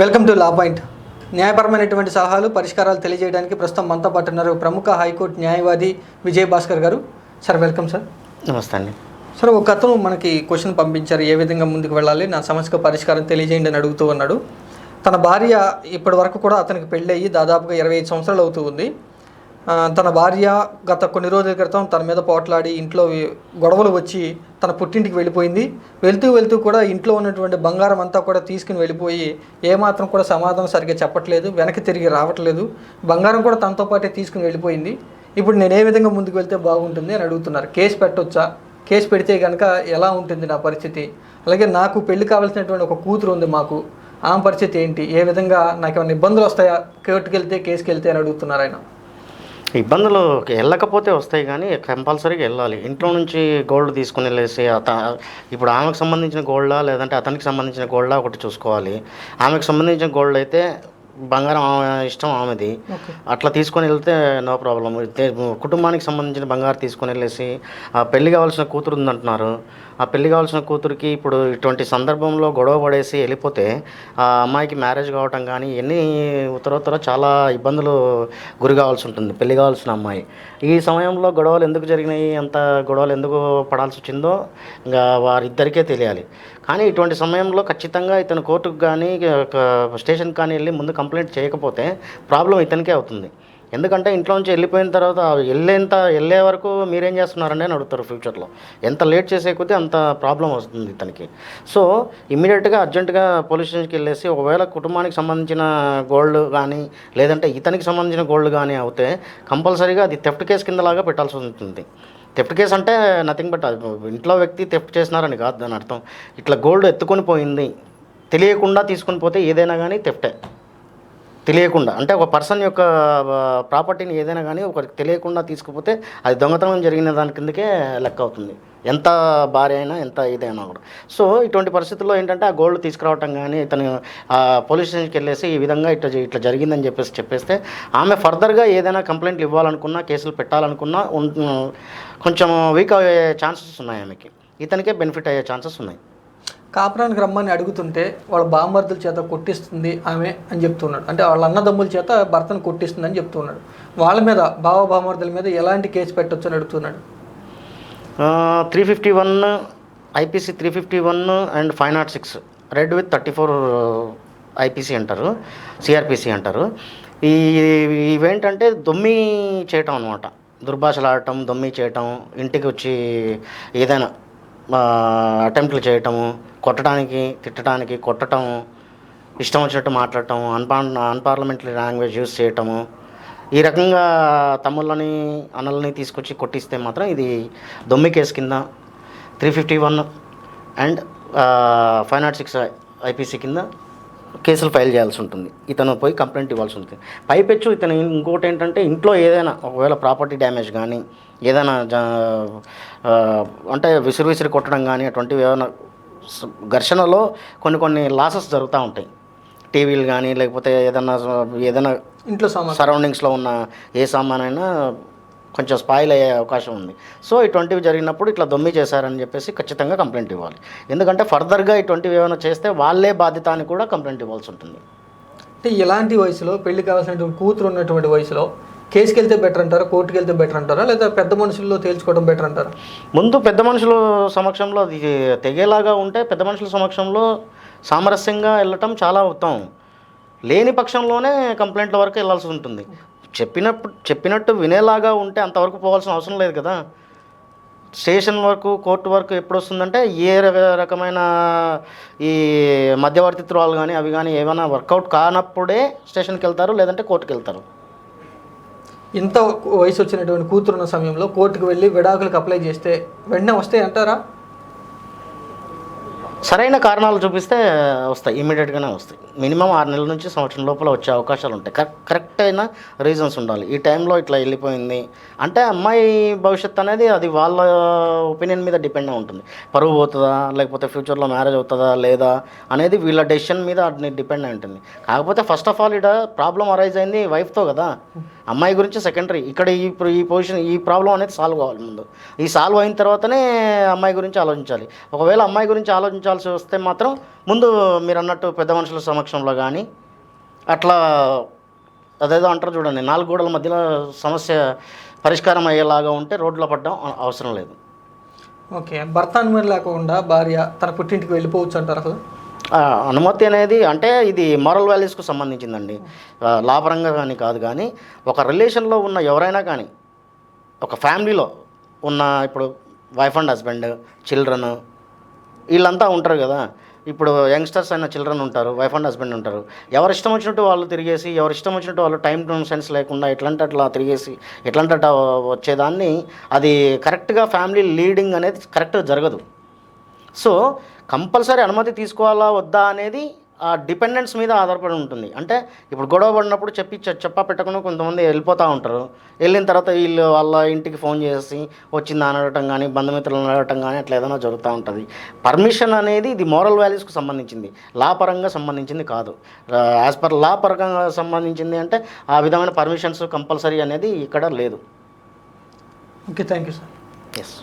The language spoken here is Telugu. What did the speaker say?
Welcome to law point. న్యాయపరమైనటువంటి సలహాలు పరిష్కారాలు తెలియజేయడానికి ప్రస్తుతం మనతో పాటు ఉన్నారు ప్రముఖ హైకోర్టు న్యాయవాది విజయ్ భాస్కర్ గారు. Sir welcome sir. నమస్తే అండి. సార్ ఒక అతను మనకి క్వశ్చన్ పంపించారు ఏ విధంగా ముందుకు వెళ్ళాలి నా సమస్యకు పరిష్కారం తెలియజేయండి అని అడుగుతూ ఉన్నాడు. తన భార్య ఇప్పటి వరకు కూడా అతనికి పెళ్ళయి దాదాపుగా ఇరవై ఐదు సంవత్సరాలు అవుతూ ఉంది. తన భార్య గత కొన్ని రోజుల క్రితం తన మీద పోట్లాడి ఇంట్లో గొడవలు వచ్చి తన పుట్టింటికి వెళ్ళిపోయింది. వెళ్తూ వెళ్తూ కూడా ఇంట్లో ఉన్నటువంటి బంగారం అంతా కూడా తీసుకుని వెళ్ళిపోయి ఏమాత్రం కూడా సమాధానం సరిగ్గా చెప్పట్లేదు వెనక్కి తిరిగి రావట్లేదు. బంగారం కూడా తనతో పాటే తీసుకుని వెళ్ళిపోయింది. ఇప్పుడు నేను ఏ విధంగా ముందుకు వెళ్తే బాగుంటుంది అని అడుగుతున్నారు. కేసు పెట్టొచ్చా? కేసు పెడితే కనుక ఎలా ఉంటుంది నా పరిస్థితి? అలాగే నాకు పెళ్ళి కావాల్సినటువంటి ఒక కూతురు ఉంది మాకు. ఆమె పరిస్థితి ఏంటి? ఏ విధంగా నాకు ఏమైనా ఇబ్బందులు వస్తాయా? కోర్టుకెళ్తే వెళ్తే కేసుకి వెళ్తే అని అడుగుతున్నారు ఆయన. ఇబ్బందులు వెళ్ళకపోతే వస్తాయి కానీ కంపల్సరీగా వెళ్ళాలి. ఇంట్లో నుంచి గోల్డ్ తీసుకుని వెళ్ళేసి అత ఇప్పుడు ఆమెకు సంబంధించిన గోల్డా లేదంటే అతనికి సంబంధించిన గోల్డా ఒకటి చూసుకోవాలి. ఆమెకు సంబంధించిన గోల్డ్ అయితే బంగారం ఆమె ఇష్టం ఆమెది. అట్లా తీసుకొని వెళ్తే నో ప్రాబ్లం కుటుంబానికి సంబంధించిన బంగారు తీసుకొని వెళ్ళేసి ఆ పెళ్ళి కావాల్సిన కూతురు ఉందంటున్నారు. ఆ పెళ్ళి కావాల్సిన కూతురికి ఇప్పుడు ఇటువంటి సందర్భంలో గొడవ పడేసి వెళ్ళిపోతే ఆ అమ్మాయికి మ్యారేజ్ కావటం కానీ ఎన్ని ఉత్తరోత్తర చాలా ఇబ్బందులు గురి కావాల్సి ఉంటుంది పెళ్ళి కావాల్సిన అమ్మాయి. ఈ సమయంలో గొడవలు ఎందుకు జరిగినాయి అంత గొడవలు ఎందుకు పడాల్సి వచ్చిందో ఇంకా వారిద్దరికే తెలియాలి. కానీ ఇటువంటి సమయంలో ఖచ్చితంగా ఇతను కోర్టుకు కానీ స్టేషన్కి కానీ వెళ్ళి ముందు కంప్లైంట్ చేయకపోతే ప్రాబ్లం ఇతనికే అవుతుంది. ఎందుకంటే ఇంట్లో నుంచి వెళ్ళిపోయిన తర్వాత వెళ్ళేంత వెళ్ళే వరకు మీరేం చేస్తున్నారండి అని అడుగుతారు ఫ్యూచర్లో. ఎంత లేట్ చేసే కొద్దీ అంత ప్రాబ్లం వస్తుంది ఇతనికి. సో ఇమీడియట్గా అర్జెంటుగా పోలీస్ స్టేషన్కి వెళ్ళేసి ఒకవేళ కుటుంబానికి సంబంధించిన గోల్డ్ కానీ లేదంటే ఇతనికి సంబంధించిన గోల్డ్ కానీ అవుతే కంపల్సరీగా అది థెఫ్ట్ కేసు కిందలాగా పెట్టాల్సి ఉంటుంది. థెఫ్ట్ కేసు అంటే నథింగ్ బట్ ఇంట్లో వ్యక్తి థెఫ్ట్ చేసినారని కాదు దాని అర్థం. ఇట్లా గోల్డ్ ఎత్తుకొని పోయింది. తెలియకుండా తీసుకొని పోతే ఏదైనా కానీ థెఫ్టే. తెలియకుండా అంటే ఒక పర్సన్ యొక్క ప్రాపర్టీని ఏదైనా కానీ ఒకరికి తెలియకుండా తీసుకుపోతే అది దొంగతనం జరిగిన దాని కిందకే లెక్క అవుతుంది. ఎంత భార్య అయినా ఎంత ఇదైనా కూడా. సో ఇటువంటి పరిస్థితుల్లో ఏంటంటే ఆ గోల్డ్ తీసుకురావటం కానీ ఇతను పోలీస్ స్టేషన్కి వెళ్ళేసి ఈ విధంగా ఇట్లా ఇట్లా జరిగిందని చెప్పేసి చెప్పేస్తే ఆమె ఫర్దర్గా ఏదైనా కంప్లైంట్లు ఇవ్వాలనుకున్నా కేసులు పెట్టాలనుకున్నా కొంచెం వీక్ అయ్యే ఛాన్సెస్ ఉన్నాయి ఆమెకి. ఇతనికే బెనిఫిట్ అయ్యే ఛాన్సెస్ ఉన్నాయి. కాపురానికి రమ్మని అడుగుతుంటే వాళ్ళ బామర్దుల చేత కొట్టిస్తుంది ఆమె అని చెప్తున్నాడు. అంటే వాళ్ళ అన్నదమ్ముల చేత భర్తను కొట్టిస్తుంది అని చెప్తున్నాడు. వాళ్ళ మీద బావ బామర్దుల మీద ఎలాంటి కేసు పెట్టొచ్చు అని అడుగుతున్నాడు? Three fifty one IPC three fifty one and five not six read with thirty four IPC అంటారు సిఆర్పిసి అంటారు. ఈ ఇవేంటంటే దొమ్మి చేయటం అనమాట దుర్భాషలు ఆడటం దొమ్మి చేయటం ఇంటికి వచ్చి ఏదైనా అటెంప్ట్లు చేయటము కొట్టడానికి తిట్టడానికి కొట్టటం ఇష్టం వచ్చినట్టు మాట్లాడటం అన్పా అన్పార్లమెంటరీ లాంగ్వేజ్ యూజ్ చేయటము ఈ రకంగా తమ్ముళ్ళని అన్నలని తీసుకొచ్చి కొట్టిస్తే మాత్రం ఇది దొమ్మి కేసు కింద three fifty one and five not six IPC కింద కేసులు ఫైల్ చేయాల్సి ఉంటుంది. ఇతను పోయి కంప్లైంట్ ఇవ్వాల్సి ఉంటుంది. పైపెచ్చు ఇతను. ఇంకోటి ఏంటంటే ఇంట్లో ఏదైనా ఒకవేళ ప్రాపర్టీ డ్యామేజ్ కానీ ఏదైనా అంటే విసిరి విసిరి కొట్టడం కానీ అటువంటివి ఏమైనా ఘర్షణలో కొన్ని కొన్ని లాసెస్ జరుగుతూ ఉంటాయి. టీవీలు కానీ లేకపోతే ఏదైనా ఏదైనా ఇంట్లో సరౌండింగ్స్లో ఉన్న ఏ సామాన్ అయినా కొంచెం స్పాయిల్ అయ్యే అవకాశం ఉంది. సో ఇటువంటివి జరిగినప్పుడు ఇట్లా దొమ్మి చేశారని చెప్పేసి ఖచ్చితంగా కంప్లైంట్ ఇవ్వాలి. ఎందుకంటే ఫర్దర్గా ఇటువంటివి ఏమైనా చేస్తే వాళ్ళే బాధ్యత అని కూడా కంప్లైంట్ ఇవ్వాల్సి ఉంటుంది. అంటే ఇలాంటి వయసులో పెళ్ళి కావాల్సినటువంటి కూతురు ఉన్నటువంటి వయసులో కేసుకి వెళ్తే బెటర్ అంటారా? కోర్టుకి వెళ్తే బెటర్ అంటారా? లేదా పెద్ద మనుషుల్లో తేల్చుకోవడం బెటర్ అంటారా? ముందు పెద్ద మనుషుల సమక్షంలో అది తెగేలాగా ఉంటే పెద్ద మనుషుల సమక్షంలో సామరస్యంగా వెళ్ళటం చాలా ఉత్తమం. లేని పక్షంలోనే కంప్లైంట్ల వరకు వెళ్ళాల్సి ఉంటుంది. చెప్పినప్పుడు చెప్పినట్టు వినేలాగా ఉంటే అంతవరకు పోవాల్సిన అవసరం లేదు కదా. స్టేషన్ వరకు కోర్టు వరకు ఎప్పుడు వస్తుందంటే ఏ రక- రకమైన ఈ మధ్యవర్తిత్వాలు కానీ అవి కానీ ఏమైనా వర్కౌట్ కానప్పుడే స్టేషన్కి వెళ్తారు లేదంటే కోర్టుకి వెళ్తారు ఇంత వయసు వచ్చినటువంటి కూతురు ఉన్న సమయంలో కోర్టుకు వెళ్ళి విడాకులకు అప్లై చేస్తే వెంటనే వస్తాయి అంటారా? సరైన కారణాలు చూపిస్తే వస్తాయి ఇమీడియట్గానే వస్తాయి. మినిమం ఆరు నెలల నుంచి సంవత్సరం లోపల వచ్చే అవకాశాలు ఉంటాయి. కరెక్ట్ కరెక్ట్ అయిన రీజన్స్ ఉండాలి. ఈ టైంలో ఇట్లా వెళ్ళిపోయింది. అంటే అమ్మాయి భవిష్యత్ అనేది అది వాళ్ళ ఒపీనియన్ మీద డిపెండ్ అయి ఉంటుంది. పరువు పోతుందా? లేకపోతే ఫ్యూచర్లో మ్యారేజ్ అవుతుందా? లేదా? అనేది వీళ్ళ డెసిషన్ మీద అది డిపెండ్ అయి ఉంటుంది. కాకపోతే ఫస్ట్ ఆఫ్ ఆల్ ఇక్కడ ప్రాబ్లం అరైజ్ అయింది వైఫ్తో కదా. అమ్మాయి గురించి సెకండరీ. ఇక్కడ ఈ ఈ పొజిషన్ ఈ ప్రాబ్లం అనేది సాల్వ్ కావాలి ముందు. ఈ సాల్వ్ అయిన తర్వాతనే అమ్మాయి గురించి ఆలోచించాలి. ఒకవేళ అమ్మాయి గురించి ఆలోచించాల్సి వస్తే మాత్రం ముందు మీరు అన్నట్టు పెద్ద మనుషుల సమక్షంలో కానీ అట్లా అదేదో అంటారు చూడండి నాలుగు గోడల మధ్యలో సమస్య పరిష్కారం అయ్యేలాగా ఉంటే రోడ్లో పడడం అవసరం లేదు. ఓకే భర్త అనుమతి లేకుండా భార్య తన పుట్టింటికి వెళ్ళిపోవచ్చు అంటారు అసలు అనుమతి అనేది అంటే ఇది మారల్ వాల్యూస్కు సంబంధించిందండి. లాభరంగా కానీ కాదు కానీ ఒక రిలేషన్లో ఉన్న ఎవరైనా కానీ ఒక ఫ్యామిలీలో ఉన్న ఇప్పుడు వైఫ్ అండ్ హస్బెండ్ చిల్డ్రన్ వీళ్ళంతా ఉంటారు కదా ఇప్పుడు యంగ్స్టర్స్ అయిన చిల్డ్రన్ ఉంటారు వైఫ్ అండ్ హస్బెండ్ ఉంటారు. ఎవరు ఇష్టం వచ్చినట్టు వాళ్ళు తిరిగేసి ఎవరు ఇష్టం వచ్చినట్టు వాళ్ళు టైం సెన్స్ లేకుండా ఎట్లంటే అట్లా తిరిగేసి ఎట్లంటే అట్లా వచ్చేదాన్ని అది కరెక్ట్గా ఫ్యామిలీ లీడింగ్ అనేది కరెక్ట్గా జరగదు. సో కంపల్సరీ అనుమతి తీసుకోవాలా వద్దా అనేది ఆ డిపెండెన్స్ మీద ఆధారపడి ఉంటుంది. అంటే ఇప్పుడు గొడవ పడినప్పుడు చెప్పి చెప్పా పెట్టకుండా కొంతమంది వెళ్ళిపోతూ ఉంటారు. వెళ్ళిన తర్వాత వీళ్ళు వాళ్ళ ఇంటికి ఫోన్ చేసి వచ్చిందా అనడటం కానీ బంధుమిత్రులను అడగటం కానీ అట్లా ఏదైనా జరుగుతూ ఉంటుంది. పర్మిషన్ అనేది ఇది మోరల్ వాల్యూస్కి సంబంధించింది. లా పరంగా సంబంధించింది కాదు. యాజ్ పర్ లా పరంగా సంబంధించింది అంటే ఆ విధమైన పర్మిషన్స్ కంపల్సరీ అనేది ఇక్కడ లేదు. Okay thank you sir. Yes